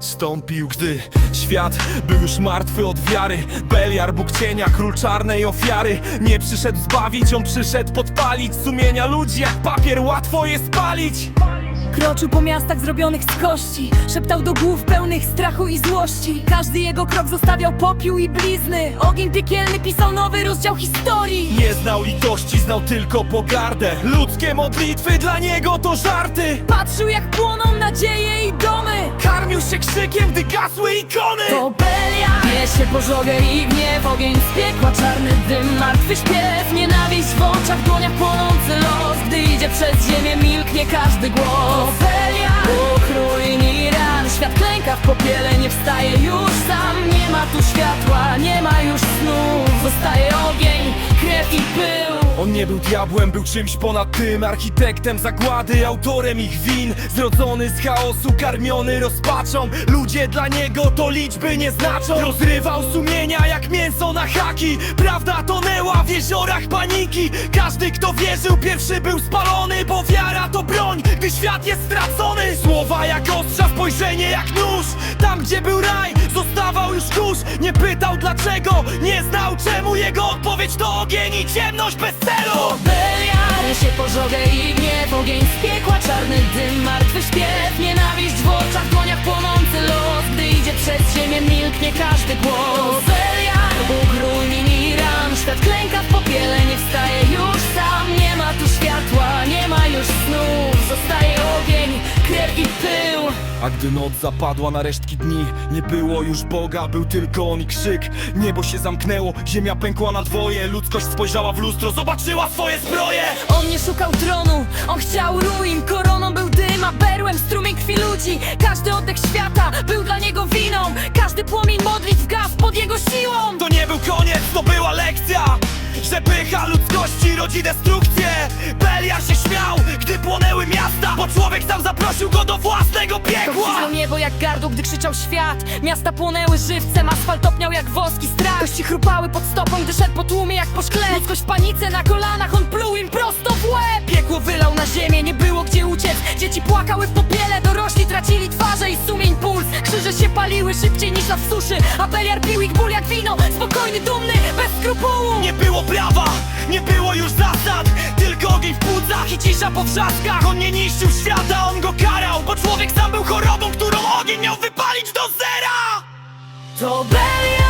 Stąpił, gdy świat był już martwy od wiary. Beliar, Bóg cienia, król czarnej ofiary. Nie przyszedł zbawić, on przyszedł podpalić Sumienia ludzi. Jak papier, łatwo je spalić Kroczył po miastach zrobionych z kości Szeptał do głów pełnych strachu i złości. Każdy jego krok zostawiał popiół i blizny. Ogień piekielny pisał nowy rozdział historii. Nie znał litości, znał tylko pogardę. Ludzkie modlitwy dla niego to żarty. Patrzył jak płoną nadzieje i domy. Karmił się krzykiem, gdy gasły ikony. To Belia Niesie pożogę i gniew Ogień z piekła, czarny dym, martwy śpiew Nienawiść w oczach, w dłoniach idzie przez ziemię, milknie każdy głos On nie był diabłem, był czymś ponad tym. Architektem zagłady, autorem ich win. Zrodzony z chaosu, karmiony rozpaczą. Ludzie dla niego to liczby nie znaczą. Rozrywał sumienia jak mięso na haki. Prawda tonęła w jeziorach paniki. Każdy kto wierzył pierwszy był spalony Bo wiara to broń, gdy świat jest stracony. Słowa jak ostrza, spojrzenie jak nóż. Tam gdzie był raj, już kurz Nie pytał dlaczego, nie znał czemu Jego odpowiedź to ogień i ciemność bez celu. Belia Niesie pożogę i gniew Ogień z piekła, czarny dym, martwy śpiew Nienawiść w oczach, A gdy noc zapadła na resztki dni Nie było już Boga, był tylko on i krzyk. Niebo się zamknęło, ziemia pękła na dwoje Ludzkość spojrzała w lustro, zobaczyła swoje zbroje. On nie szukał tronu, on chciał ruin. Koroną był dym, a berłem strumień krwi ludzi. Każdy oddech świata był dla niego winą. Każdy płomień modlitw gasł pod jego siłą. To nie był koniec, to była lekcja Że pycha ludzkości rodzi destrukcję Beliar się śmiał, gdy płonęły miasta Bo człowiek sam zaprosił go do własnego piekła. Kościsnął niebo jak gardło, gdy krzyczał świat. Miasta płonęły żywcem, asfalt topniał jak woski strach. Kości chrupały pod stopą, gdy szedł po tłumie jak po szkle. Ludzkość w panice na kolanach, on pluł im prosto w łeb. Piekło wylał na ziemię, nie było gdzie uciec. Dzieci płakały w popiele, dorośli tracili twarze i sumień puls. Krzyże się paliły szybciej niż na suszy. A pił ich ból jak wino Spokojny, dumny, płucach i cisza po wrzaskach. On nie niszczył świata, on go karał Bo człowiek sam był chorobą, którą ogień miał wypalić do zera. To Beliar,